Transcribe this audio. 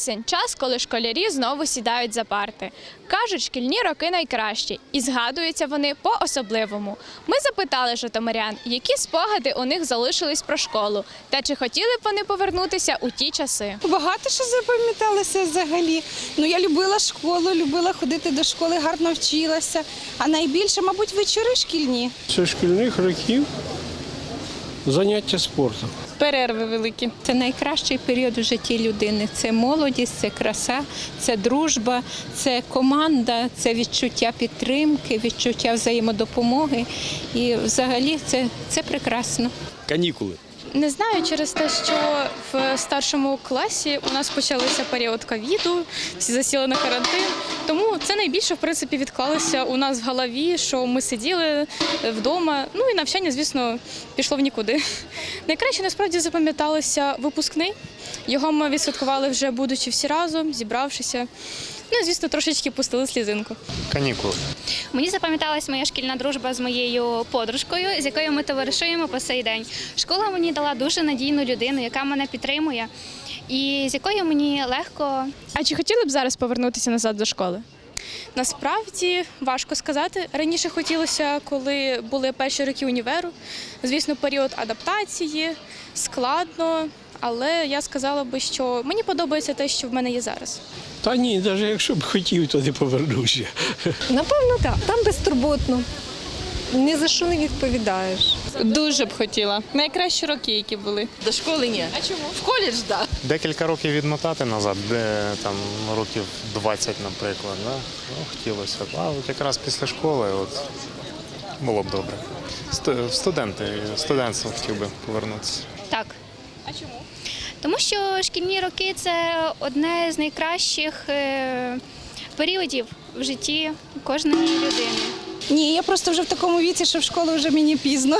Вересень час, коли школярі знову сідають за парти. Кажуть, шкільні роки найкращі, і згадуються вони по-особливому. Ми запитали житомирян, які спогади у них залишились про школу, та чи хотіли б вони повернутися у ті часи. Багато що запам'яталося взагалі. Ну я любила школу, любила ходити до школи, гарно вчилася. А найбільше, мабуть, вечори шкільні. Це шкільних років заняття спортом. Перерви великі. Це найкращий період у житті людини. Це молодість, це краса, це дружба, це команда, це відчуття підтримки, відчуття взаємодопомоги. І взагалі це, це прекрасно. канікули. Не знаю через те, що в старшому класі у нас почався період ковіду, всі засіли на карантин. Тому це найбільше в принципі відклалося у нас в голові, що ми сиділи вдома. Ну і навчання, звісно, пішло в нікуди. Найкраще насправді запам'яталося випускний. Його ми відсвяткували вже будучи всі разом, зібравшися. Ну, і, звісно, трошечки пустили слізинку. Канікули. Мені запам'яталась моя шкільна дружба з моєю подружкою, з якою ми товаришуємо по сей день. Школа мені дала дуже надійну людину, яка мене підтримує, і з якою мені легко А чи хотіли б зараз повернутися назад до школи? Насправді важко сказати. Раніше хотілося, коли були перші роки універу. Звісно, період адаптації, складно, але я сказала би, що мені подобається те, що в мене є зараз. Та ні, навіть якщо б хотів, то не повернуся. Напевно, так. Там безтурботно. Ні за що не відповідаєш. Дуже б хотіла. Найкращі роки, які були. До школи ні. А чому? В коледж, так. Да. Декілька років відмотати назад, де там років 20, наприклад. Да? Ну, хотілося б. А от якраз після школи от, було б добре. Сто- В студенти, студентство хотів би повернутися. так. А чому? Тому що шкільні роки це одне з найкращих е, періодів в житті кожної людини. Ні, я просто вже в такому віці, що в школу вже мені пізно.